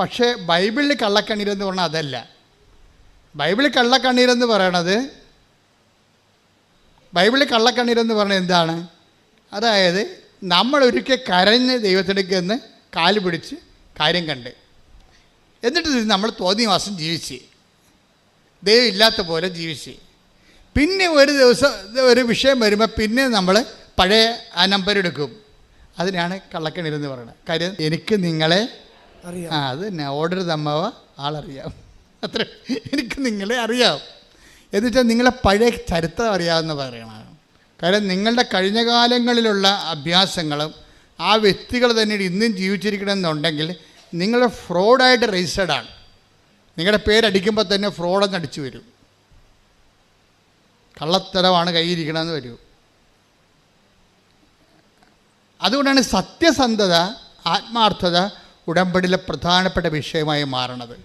പക്ഷേ ബൈബിളിൽ കള്ളക്കണ്ണീരെന്ന് പറഞ്ഞാൽ അതല്ല. ബൈബിളിൽ കള്ളക്കണ്ണീരെന്ന് പറയണത് ബൈബിളിൽ കള്ളക്കണ്ണീരെന്ന് പറഞ്ഞാൽ എന്താണ്? അതായത് നമ്മൾ ഒരിക്കൽ കരഞ്ഞ് ദൈവത്തിലേക്ക് എന്ന് കാൽ പിടിച്ച് കാര്യം കണ്ട്. എന്നിട്ട് നമ്മൾ തോന്നിയ മാസം ജീവിച്ച്. ദൈവം ഇല്ലാത്ത പോലെ ജീവിച്ച്. പിന്നെ ഒരു ദിവസം ഒരു വിഷയം വരുമ്പോൾ പിന്നെ നമ്മൾ പഴയ ആ നമ്പർ എടുക്കും. അതിനാണ് കള്ളക്കണ്ണീരെന്ന് പറയുന്നത്. കാര്യം എനിക്ക് നിങ്ങളെ ആ അത് തന്നെ. ഓർഡർ തമ്മവ ആളറിയാം. അത്ര. എനിക്ക് നിങ്ങളെ അറിയാം. എന്നുവെച്ചാൽ നിങ്ങളെ പഴയ ചരിത്രം അറിയാമെന്ന് പറയണം കാരണം നിങ്ങളുടെ കഴിഞ്ഞ കാലങ്ങളിലുള്ള അഭ്യാസങ്ങളും ആ വ്യക്തികൾ തന്നെ ഇന്നും ജീവിച്ചിരിക്കണമെന്നുണ്ടെങ്കിൽ നിങ്ങൾ ഫ്രോഡായിട്ട് രജിസ്റ്റേർഡ് ആണ്. നിങ്ങളുടെ പേരടിക്കുമ്പോൾ തന്നെ ഫ്രോഡെന്ന് അടിച്ചു വരും. കള്ളത്തരമാണ് കയ്യിരിക്കണമെന്ന് വരൂ. അതുകൊണ്ടാണ് സത്യസന്ധത ആത്മാർത്ഥത ഉടമ്പടിയിലെ പ്രധാനപ്പെട്ട വിഷയമായി മാറണത്.